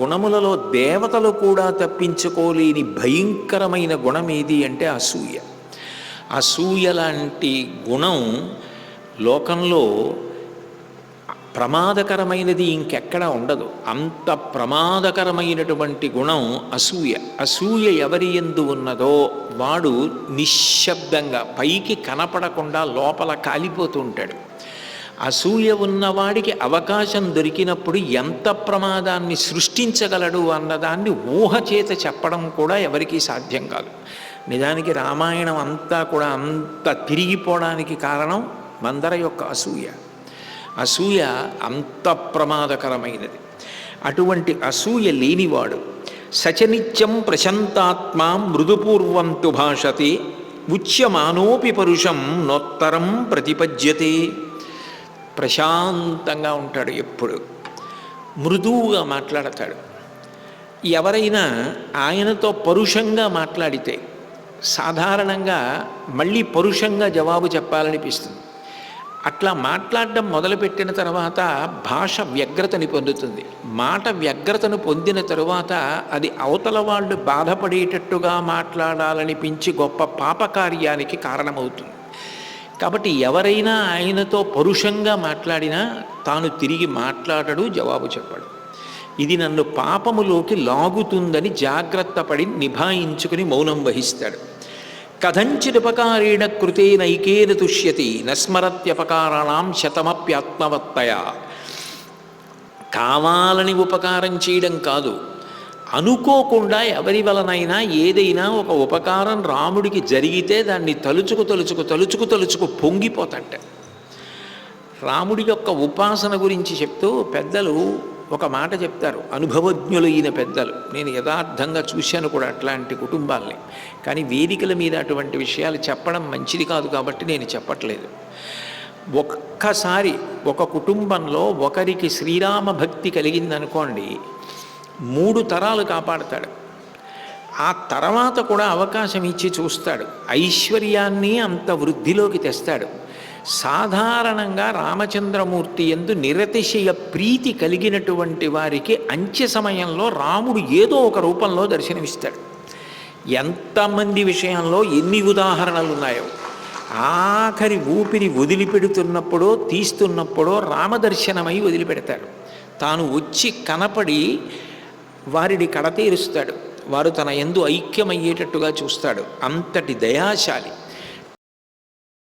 గుణములలో దేవతలు కూడా తప్పించుకోలేని భయంకరమైన గుణం ఏది అంటే అసూయ. అసూయ లాంటి గుణం లోకంలో ప్రమాదకరమైనది ఇంకెక్కడ ఉండదు. అంత ప్రమాదకరమైనటువంటి గుణం అసూయ. అసూయ ఎవరి ఎందు ఉన్నదో వాడు నిశ్శబ్దంగా పైకి కనపడకుండా లోపల కాలిపోతూ ఉంటాడు. అసూయ ఉన్నవాడికి అవకాశం దొరికినప్పుడు ఎంత ప్రమాదాన్ని సృష్టించగలడు అన్నదాన్ని ఊహ చేత చెప్పడం కూడా ఎవరికీ సాధ్యం కాదు. నిజానికి రామాయణం అంతా కూడా అంత తిరిగిపోవడానికి కారణం మందర యొక్క అసూయ. అసూయ అంత ప్రమాదకరమైనది. అటువంటి అసూయ లేనివాడు సచనిత్యం ప్రశాంతాత్మ మృదుపూర్వంతు భాషతే ఉచ్యమానోపి పరుషం నోత్తరం ప్రతిపద్యతే. ప్రశాంతంగా ఉంటాడు ఎప్పుడు. మృదువుగా మాట్లాడతాడు. ఎవరైనా ఆయనతో పరుషంగా మాట్లాడితే సాధారణంగా మళ్ళీ పరుషంగా జవాబు చెప్పాలనిపిస్తుంది. అట్లా మాట్లాడడం మొదలుపెట్టిన తర్వాత భాష వ్యగ్రతని పొందుతుంది. మాట వ్యగ్రతను పొందిన తరువాత అది అవతల వాళ్ళు బాధపడేటట్టుగా మాట్లాడాలనిపించి గొప్ప పాపకార్యానికి కారణమవుతుంది. కాబట్టి ఎవరైనా ఆయనతో పరుషంగా మాట్లాడినా తాను తిరిగి మాట్లాడడు జవాబు చెప్పడు. ఇది నన్ను పాపములోకి లాగుతుందని జాగ్రత్త పడి నిభాయించుకుని మౌనం వహిస్తాడు. కథంచిదుపకారేణ కృతే నైకేన తుష్యతి నస్మరత్యపకారాణం శతమప్యాత్మవత్తయ. కావాలని ఉపకారం చేయడం కాదు అనుకోకుండా ఎవరి వలనైనా ఏదైనా ఒక ఉపకారం రాముడికి జరిగితే దాన్ని తలుచుకు తలుచుకు తలుచుకు తలుచుకు పొంగిపోతట. రాముడి యొక్క ఉపాసన గురించి చెప్తూ పెద్దలు ఒక మాట చెప్తారు. అనుభవజ్ఞులైన పెద్దలు. నేను యథార్థంగా చూశాను కూడా అట్లాంటి కుటుంబాల్ని. కానీ వేదికల మీద అటువంటి విషయాలు చెప్పడం మంచిది కాదు కాబట్టి నేను చెప్పట్లేదు. ఒక్కసారి ఒక కుటుంబంలో ఒకరికి శ్రీరామ భక్తి కలిగిందనుకోండి మూడు తరాలు కాపాడతాడు. ఆ తర్వాత కూడా అవకాశం ఇచ్చి చూస్తాడు. ఐశ్వర్యాన్ని అంత వృద్ధిలోకి తెస్తాడు. సాధారణంగా రామచంద్రమూర్తి ఎందు నిరతిశయ ప్రీతి కలిగినటువంటి వారికి అంత్య సమయంలో రాముడు ఏదో ఒక రూపంలో దర్శనమిస్తాడు. ఎంతమంది విషయంలో ఎన్ని ఉదాహరణలు ఉన్నాయో ఆఖరి ఊపిరి వదిలిపెడుతున్నప్పుడో తీస్తున్నప్పుడో రామదర్శనమై వదిలిపెడతాడు. తాను వచ్చి కనపడి వారిని కడతీరుస్తాడు. వారు తన ఎందు ఐక్యమయ్యేటట్టుగా చూస్తాడు. అంతటి దయాశాలి.